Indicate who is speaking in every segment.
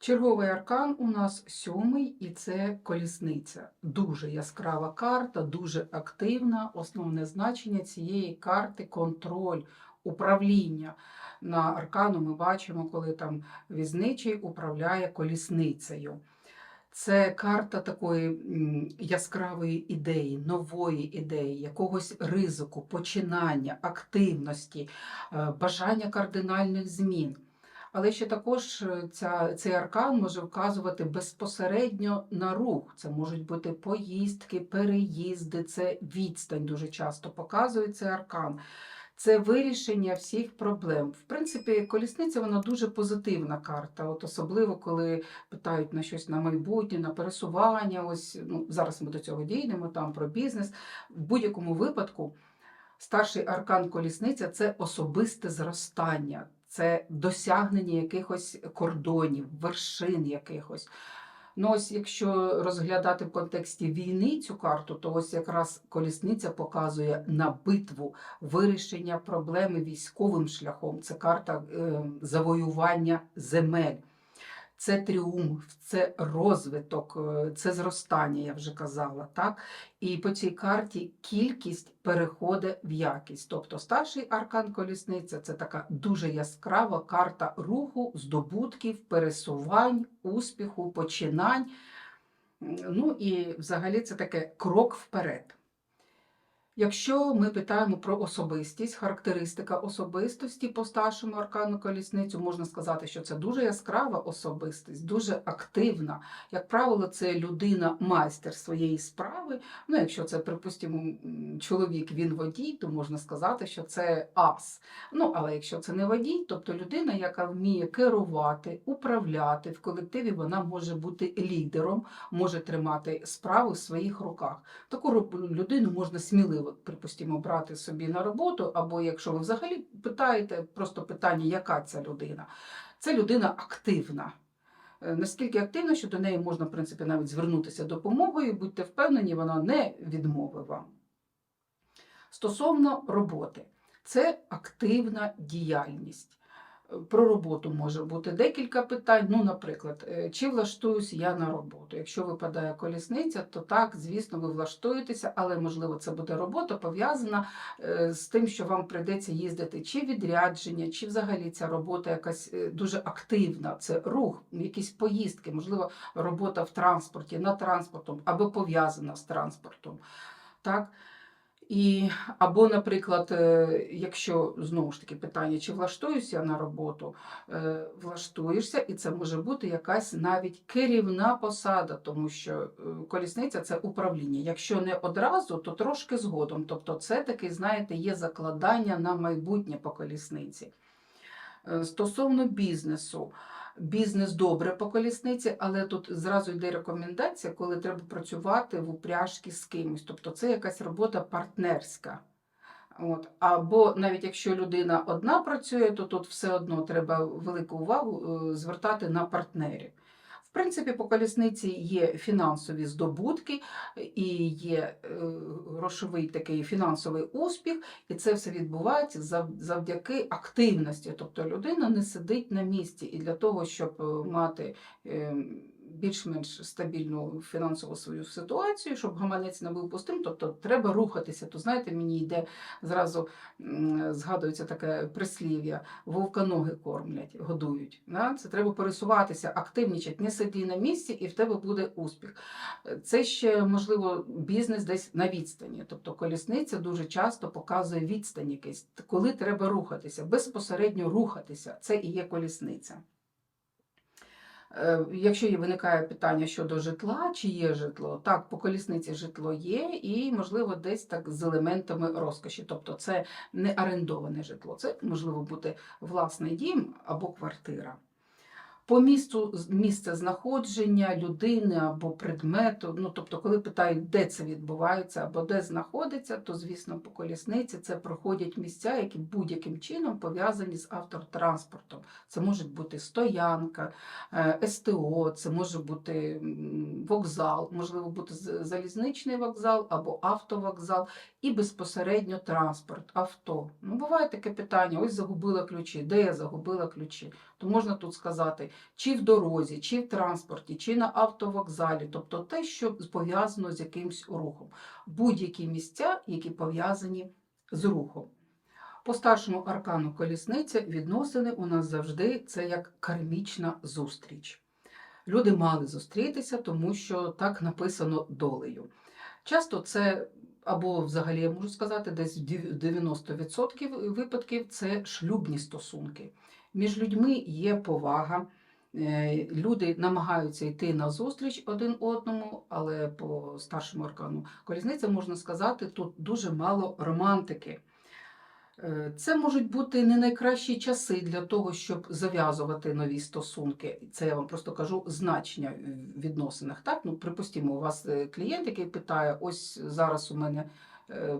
Speaker 1: Черговий аркан у нас сьомий, і це колісниця. Дуже яскрава карта, дуже активна. Основне значення цієї карти контроль, управління. На аркану ми бачимо, коли там візничий управляє колісницею. Це карта такої яскравої ідеї, нової ідеї, якогось ризику, починання, активності, е, бажання кардинальних змін. Але ще також е, ця, цей аркан може вказувати безпосередньо на рух. Це можуть бути поїздки, переїзди, це відстань дуже часто показує цей аркан. Це вирішення всіх проблем. В принципі, колісниця вона дуже позитивна карта, от особливо коли питають на щось на майбутнє, на пересування. Ось ну зараз ми до цього дійдемо, там про бізнес. В будь-якому випадку старший аркан колісниця це особисте зростання, це досягнення якихось кордонів, вершин якихось. Ну, ось якщо розглядати в контексті війни цю карту, то ось якраз колісниця показує на битву, вирішення проблеми військовим шляхом. Це карта е, завоювання земель. Це тріумф, це розвиток, е, це зростання, я вже казала. Так? І по цій карті кількість переходить в якість. Тобто старший аркан колісниця це така дуже яскрава карта руху, здобутків, пересувань, успіху, починань. Ну і взагалі це таке крок вперед. Якщо ми питаємо про особистість, характеристика особистості по старшому аркану колісницю, можна сказати, що це дуже яскрава особистість, дуже активна. Як правило, це людина майстер своєї справи. Ну, якщо це, припустимо, чоловік, він водій, то можна сказати, що це ас. Ну, але якщо це не водій, тобто людина, яка вміє керувати, управляти в колективі, вона може бути лідером, може тримати справу в своїх руках. Таку людину можна сміливо, припустимо, брати собі на роботу, або якщо ви взагалі питаєте просто питання, яка ця людина, це людина активна. Е, Наскільки активна, що до неї можна, в принципі, навіть звернутися допомогою, будьте впевнені, вона не відмовить вам. Стосовно роботи, це активна діяльність. Про роботу може бути декілька питань. Ну, наприклад, е, чи влаштуюсь я на роботу? Якщо випадає колісниця, то так, звісно, ви влаштуєтеся, але можливо це буде робота пов'язана е, з тим, що вам прийдеться їздити чи відрядження, чи взагалі ця робота якась е, дуже активна. Це рух, якісь поїздки, можливо, робота в транспорті, над транспортом або пов'язана з транспортом. Так? І, або, наприклад, е, якщо знову ж таки питання, чи влаштуюся на роботу, е, влаштуєшся, і це може бути якась навіть керівна посада, тому що е, колісниця це управління. Якщо не одразу, то трошки згодом. Тобто, це таки, знаєте, є закладання на майбутнє по колісниці. Стосовно бізнесу, бізнес добре по колісниці, але тут зразу йде рекомендація, коли треба працювати в упряжці з кимось. Тобто це якась робота партнерська. От. Або навіть якщо людина одна працює, то тут все одно треба велику увагу е, звертати на партнерів. В принципі, по колісниці є фінансові здобутки і є е, грошовий такий фінансовий успіх, і це все відбувається завдяки активності. Тобто людина не сидить на місці. І для того, щоб е, мати е, більш-менш стабільну фінансову свою ситуацію, щоб гаманець не був пустим, тобто треба рухатися. То знаєте, мені йде зразу згадується таке прислів'я: вовка ноги кормлять, годують. Це треба пересуватися, активнічати, не сиди на місці, і в тебе буде успіх. Це ще можливо бізнес десь на відстані. Тобто колісниця дуже часто показує відстань якийсь, коли треба рухатися, безпосередньо рухатися. Це і є колісниця. Е, Якщо є виникає питання щодо житла, чи є житло, так, по колісниці житло є, і, можливо, десь так з елементами розкоші. Тобто це не орендоване житло, це можливо бути власний дім або квартира. По місту місце знаходження людини або предмету, ну тобто, коли питають, де це відбувається або де знаходиться, то звісно по колісниці це проходять місця, які будь-яким чином пов'язані з автотранспортом. Це може бути стоянка, е, СТО, це може бути вокзал, можливо бути залізничний вокзал або автовокзал, і безпосередньо транспорт, авто. Ну, буває таке питання: ось загубила ключі. Де я загубила ключі? То можна тут сказати, чи в дорозі, чи в транспорті, чи на автовокзалі, тобто те, що пов'язано з якимсь рухом. Будь-які місця, які пов'язані з рухом. По старшому аркану колісниця відносини у нас завжди це як кармічна зустріч. Люди мали зустрітися, тому що так написано долею. Часто це, або взагалі я можу сказати, десь в 90% випадків це шлюбні стосунки. Між людьми є повага. Е, Люди намагаються йти на зустріч один одному, але по старшому аркану колісниця можна сказати, тут дуже мало романтики. Е, Це можуть бути не найкращі часи для того, щоб зав'язувати нові стосунки. Це я вам просто кажу значення в відносинах. Так, ну припустимо, у вас е, клієнт, який питає: ось зараз у мене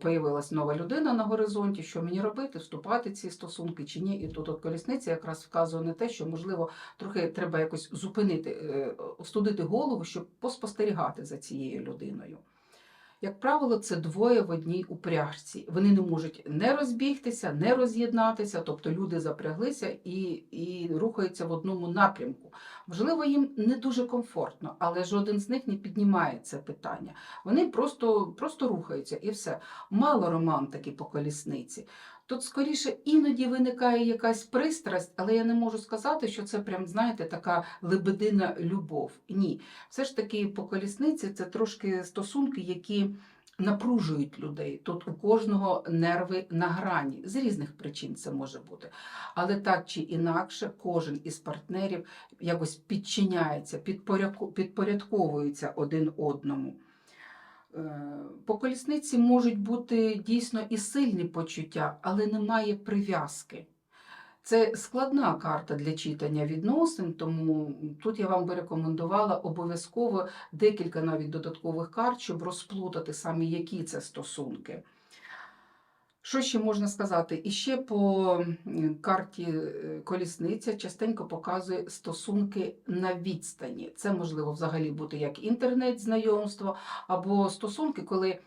Speaker 1: появилась нова людина на горизонті, що мені робити, вступати ці стосунки чи ні. І тут от колісниця якраз вказує на те, що можливо трохи треба якось зупинити, е, остудити голову, щоб поспостерігати за цією людиною. Як правило, це двоє в одній упряжці. Вони не можуть не розбігтися, не роз'єднатися, тобто люди запряглися і, і рухаються в одному напрямку. Можливо, їм не дуже комфортно, але жоден з них не піднімає це питання. Вони просто, просто рухаються і все. Мало романтики по колісниці. Тут скоріше іноді виникає якась пристрасть, але я не можу сказати, що це прям, знаєте, така лебедина любов. Ні. Все ж таки по колісниці це трошки стосунки, які напружують людей. Тут у кожного нерви на грані. З різних причин це може бути. Але так чи інакше, кожен із партнерів якось підчиняється, підпорядковується один одному. Е, По колісниці можуть бути дійсно і сильні почуття, але немає прив'язки. Це складна карта для читання відносин, тому тут я вам би рекомендувала обов'язково декілька навіть додаткових карт, щоб розплутати саме які це стосунки. Що ще можна сказати? І ще по карті е, колісниця частенько показує стосунки на відстані. Це можливо взагалі бути як інтернет-знайомство, або стосунки, коли,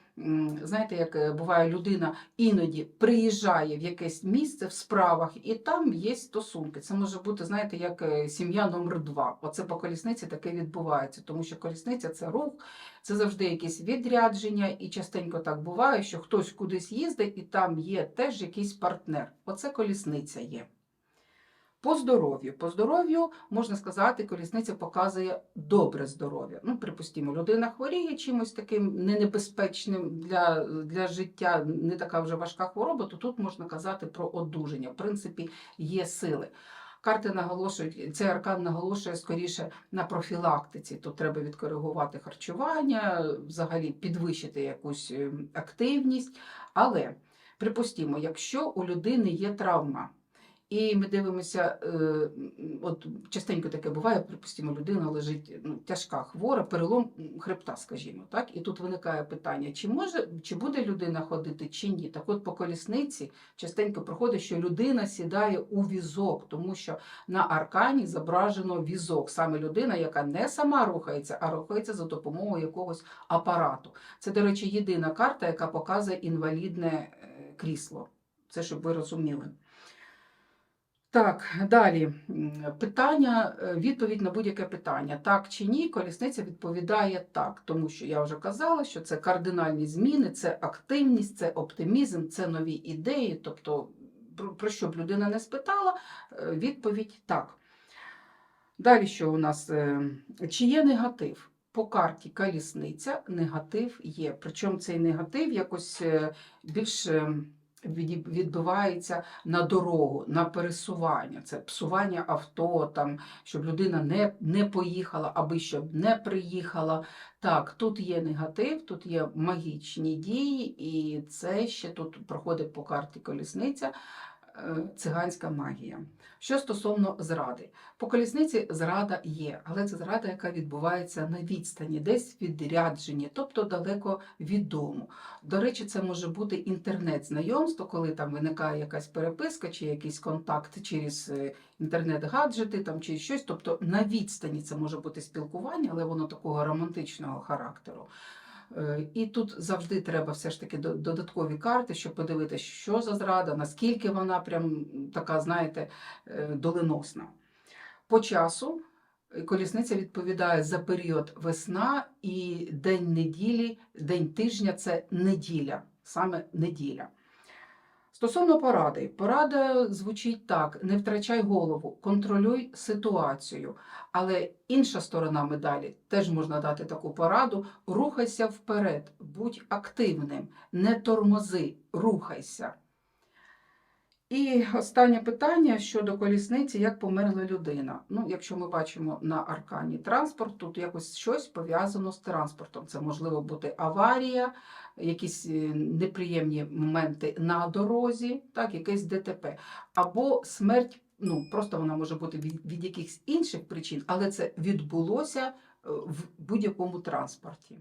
Speaker 1: знаєте, як е, буває людина іноді приїжджає в якесь місце в справах, і там є стосунки. Це може бути, знаєте, як е, сім'я номер два. Оце по колісниці таке відбувається, тому що колісниця це рух, це завжди якісь відрядження, і частенько так буває, що хтось кудись їздить, і там є теж якийсь партнер. Оце колісниця є. По здоров'ю. По здоров'ю, можна сказати, колісниця показує добре здоров'я. Ну, припустимо, людина хворіє чимось таким ненебезпечним для, для життя, не така вже важка хвороба, то тут можна казати про одужання. В принципі, є сили. Карти наголошують, цей аркан наголошує скоріше на профілактиці. Тут треба відкоригувати харчування, взагалі підвищити якусь е, активність. Але припустимо, якщо у людини є травма, і ми дивимося, е, от частенько таке буває, припустимо, людина лежить ну, тяжка хвора, перелом хребта, скажімо, так, і тут виникає питання, чи може, чи буде людина ходити, чи ні. Так от по колісниці частенько проходить, що людина сідає у візок, тому що на аркані зображено візок, саме людина, яка не сама рухається, а рухається за допомогою якогось апарату. Це, до речі, єдина карта, яка показує інвалідне е, крісло. Це щоб ви розуміли. Так, далі питання, е, відповідь на будь-яке питання. Так чи ні, колісниця відповідає так, тому що я вже казала, що це кардинальні зміни, це активність, це оптимізм, це нові ідеї. Тобто, про, що б людина не спитала, е, відповідь так. Далі що у нас? Е, Чи є негатив? По карті колісниця негатив є. Причому цей негатив якось більш відбивається на дорогу, на пересування. Це псування авто, там, щоб людина не, не поїхала, аби щоб не приїхала. Так, тут є негатив, тут є магічні дії, і це ще тут проходить по карті колісниця. Е, Циганська магія. Що стосовно зради, по колісниці зрада є, але це зрада, яка відбувається на відстані, десь відрядженні, тобто далеко від дому. До речі, це може бути інтернет-знайомство, коли там виникає якась переписка чи якийсь контакт через е, інтернет-гаджети там, чи щось. Тобто на відстані це може бути спілкування, але воно такого романтичного характеру. Е, І тут завжди треба все ж таки додаткові карти, щоб подивитися, що за зрада, наскільки вона прям така, знаєте, е, доленосна. По часу е, колісниця відповідає за період весна і день неділі, день тижня це неділя, саме неділя. Стосовно поради, порада звучить так: не втрачай голову, контролюй ситуацію. Але інша сторона медалі. Теж можна дати таку пораду: рухайся вперед, будь активним, не тормози, рухайся. І останнє питання щодо колісниці, як померла людина. Ну, якщо ми бачимо на аркані транспорт, тут якось щось пов'язано з транспортом. Це можливо бути аварія, якісь е, неприємні моменти на дорозі, так, якесь ДТП, або смерть. Ну, просто вона може бути від, від якихось інших причин, але це відбулося е, в будь-якому транспорті.